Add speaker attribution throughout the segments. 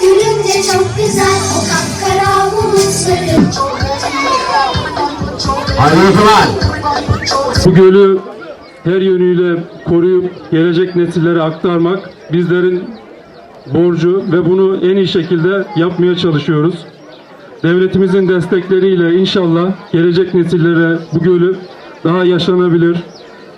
Speaker 1: Gülünce çok güzel o kapkara bulutları
Speaker 2: Hayırlı olsun.
Speaker 3: Bu gölü her yönüyle koruyup gelecek nesillere aktarmak bizlerin borcu ve bunu en iyi şekilde yapmaya çalışıyoruz. Devletimizin destekleriyle inşallah gelecek nesillere bu gölü daha yaşanabilir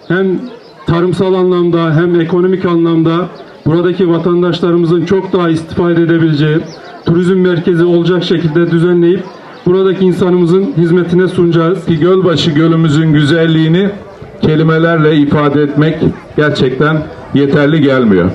Speaker 3: hem tarımsal anlamda hem ekonomik anlamda buradaki vatandaşlarımızın çok daha istifade edebileceği turizm merkezi olacak şekilde düzenleyip buradaki insanımızın hizmetine sunacağız.
Speaker 2: Ki Gölbaşı Gölümüzün güzelliğini kelimelerle ifade etmek gerçekten yeterli gelmiyor.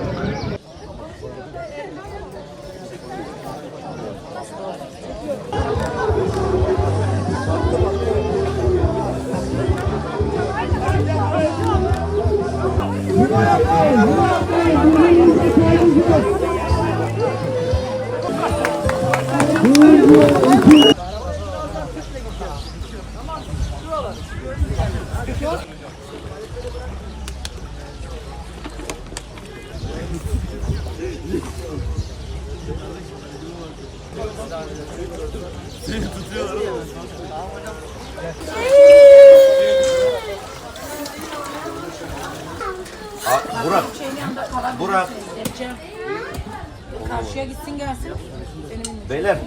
Speaker 4: Burak. Burak.
Speaker 5: Karşıya gitsin gelsin.
Speaker 4: Beyler